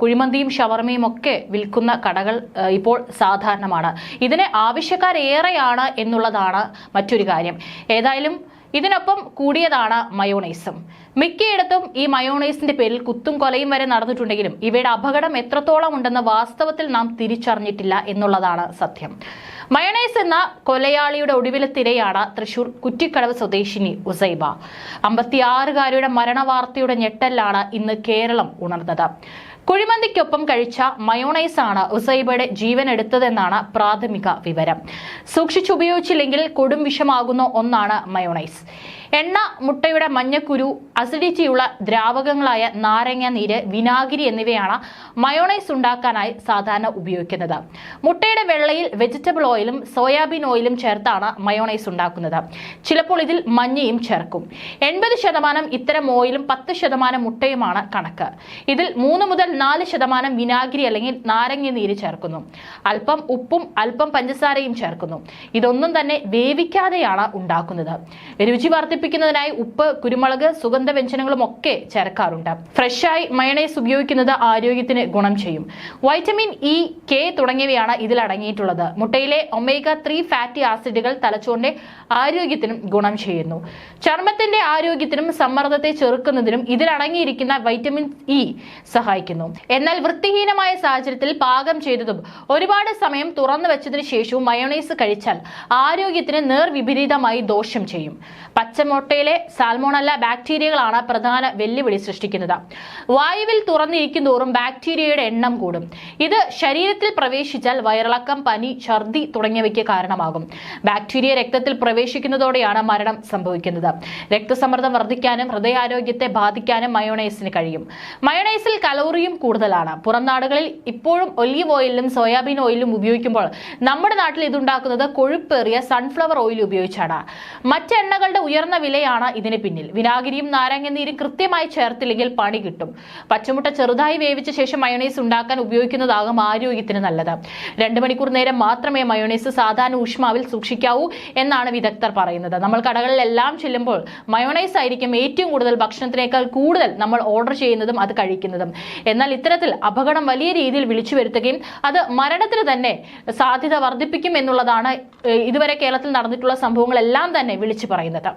കുഴിമന്തിയും ഷവർമയും ഒക്കെ വിൽക്കുന്ന കടകൾ ഇപ്പോൾ സാധാരണമാണ്. ഇതിന് ആവശ്യക്കാരേറെയാണ് എന്നുള്ളതാണ് മറ്റൊരു കാര്യം. ഏതായാലും ഇതിനൊപ്പം കൂടിയതാണ് മയോണൈസും. മിക്കയിടത്തും ഈ മയോണൈസിന്റെ പേരിൽ കുത്തും കൊലയും വരെ നടന്നിട്ടുണ്ടെങ്കിലും ഇവയുടെ അപകടം എത്രത്തോളം ഉണ്ടെന്ന് വാസ്തവത്തിൽ നാം തിരിച്ചറിഞ്ഞിട്ടില്ല എന്നുള്ളതാണ് സത്യം. മയോണൈസ് എന്ന കൊലയാളിയുടെ ഒടുവിലത്തിരയാണ് തൃശൂർ കുറ്റിക്കടവ് സ്വദേശിനി ഉസൈബ. അമ്പത്തിയാറുകാരിയുടെ മരണവാർത്തയുടെ ഞെട്ടലാണ് ഇന്ന് കേരളം ഉണർന്നത്. കുഴിമന്തിക്കൊപ്പം കഴിച്ച മയോണൈസ് ആണ് ഉസൈബയുടെ ജീവൻ എടുത്തതെന്നാണ് പ്രാഥമിക വിവരം. സൂക്ഷിച്ചുപയോഗിച്ചില്ലെങ്കിൽ കൊടും വിഷമാകുന്ന ഒന്നാണ് മയോണൈസ്. എണ്ണ മുട്ടയുടെ മഞ്ഞക്കുരു അസിഡിറ്റിയുള്ള ദ്രാവകങ്ങളായ നാരങ്ങ നീര് വിനാഗിരി എന്നിവയാണ് മയോണൈസ് ഉണ്ടാക്കാനായി സാധാരണ ഉപയോഗിക്കുന്നത്. മുട്ടയുടെ വെള്ളയിൽ വെജിറ്റബിൾ ഓയിലും സോയാബീൻ ഓയിലും ചേർത്താണ് മയോണൈസ് ഉണ്ടാക്കുന്നത്. ചിലപ്പോൾ ഇതിൽ മഞ്ഞയും ചേർക്കും. എൺപത് ശതമാനം ഇത്തരം ഓയിലും പത്ത് ശതമാനം മുട്ടയുമാണ് കണക്ക്. ഇതിൽ മൂന്ന് മുതൽ നാല് ശതമാനം വിനാഗിരി അല്ലെങ്കിൽ നാരങ്ങ നീര് ചേർക്കുന്നു. അല്പം ഉപ്പും അല്പം പഞ്ചസാരയും ചേർക്കുന്നു. ഇതൊന്നും തന്നെ വേവിക്കാതെയാണ് ഉണ്ടാക്കുന്നത്. രുചി വർദ്ധിപ്പിക്കുന്നതിനായി ഉപ്പ് കുരുമുളക് സുഗന്ധ വ്യഞ്ജനങ്ങളും ഒക്കെ ചേർക്കാറുണ്ട്. ഫ്രഷായി മയണൈസ് ഉപയോഗിക്കുന്നത് ആരോഗ്യത്തിന് ഗുണം ചെയ്യും. വൈറ്റമിൻ ഇ കെ തുടങ്ങിയവയാണ് ഇതിൽ അടങ്ങിയിട്ടുള്ളത്. മുട്ടയിലെ ഒമേഗ ത്രീ ഫാറ്റി ആസിഡുകൾ തലച്ചോറിന്റെ ആരോഗ്യത്തിനും ഗുണം ചെയ്യുന്നു. ചർമ്മത്തിന്റെ ആരോഗ്യത്തിനും സമ്മർദ്ദത്തെ ചെറുക്കുന്നതിനും ഇതിലടങ്ങിയിരിക്കുന്ന വൈറ്റമിൻ ഇ സഹായിക്കുന്നു. എന്നാൽ വൃത്തിഹീനമായ സാഹചര്യത്തിൽ പാകം ചെയ്തതും ഒരുപാട് സമയം തുറന്നു വെച്ചതിന് ശേഷവും മയോണൈസ് കഴിച്ചാൽ ആരോഗ്യത്തിന് നേർവിപരീതമായി ദോഷം ചെയ്യും. പച്ചമുട്ടയിലെ സാൽമോണല്ല ബാക്ടീരിയകളാണ് പ്രധാന വെല്ലുവിളി സൃഷ്ടിക്കുന്നത്. വായുവിൽ തുറന്നിരിക്കുന്തോറും ബാക്ടീരിയയുടെ എണ്ണം കൂടും. ഇത് ശരീരത്തിൽ പ്രവേശിച്ചാൽ വയറിളക്കം പനി ഛർദി തുടങ്ങിയവയ്ക്ക് കാരണമാകും. ബാക്ടീരിയ രക്തത്തിൽ പ്രവേശിക്കുന്നതോടെയാണ് മരണം സംഭവിക്കുന്നത്. രക്തസമ്മർദ്ദം വർദ്ധിക്കാനും ഹൃദയാരോഗ്യത്തെ ബാധിക്കാനും മയോണൈസിന് കഴിയും. മയോണൈസിൽ കലോറിയും കൂടുതലാണ്. പുറം നാടുകളിൽ ഇപ്പോഴും ഒലീവ് ഓയിലും സോയാബീൻ ഓയിലും ഉപയോഗിക്കുമ്പോൾ നമ്മുടെ നാട്ടിൽ ഇതുണ്ടാക്കുന്നത് കൊഴുപ്പേറിയ സൺഫ്ലവർ ഓയിൽ ഉപയോഗിച്ചാണ്. മറ്റെണ്ണകളുടെ ഉയർന്ന വിലയാണ് ഇതിന് പിന്നിൽ. വിനാഗിരിയും നാരങ്ങനീരും കൃത്യമായി ചേർത്തില്ലെങ്കിൽ പണി കിട്ടും. പച്ചമുട്ട ചെറുതായി വേവിച്ച ശേഷം മയോണൈസ് ഉണ്ടാക്കാൻ ഉപയോഗിക്കുന്നതാകും ആരോഗ്യത്തിന് നല്ലത്. രണ്ട് മണിക്കൂർ നേരം മാത്രമേ മയോണൈസ് സാധാരണ ഊഷ്മാവിൽ സൂക്ഷിക്കാവൂ എന്നാണ് വിദഗ്ധർ പറയുന്നത്. നമ്മൾ കടകളിലെല്ലാം ചെല്ലുമ്പോൾ മയോണൈസ് ആയിരിക്കും ഏറ്റവും കൂടുതൽ ഭക്ഷണത്തിനേക്കാൾ കൂടുതൽ നമ്മൾ ഓർഡർ ചെയ്യുന്നതും അത് കഴിക്കുന്നതും. എന്നാൽ ഇത്തരത്തിൽ അപകടം വലിയ രീതിയിൽ വിളിച്ചു വരുത്തുകയും അത് മരണത്തിന് തന്നെ സാധ്യത വർദ്ധിപ്പിക്കും എന്നുള്ളതാണ് ഇതുവരെ കേരളത്തിൽ നടന്നിട്ടുള്ള സംഭവങ്ങളെല്ലാം തന്നെ വിളിച്ചു പറയുന്നത്.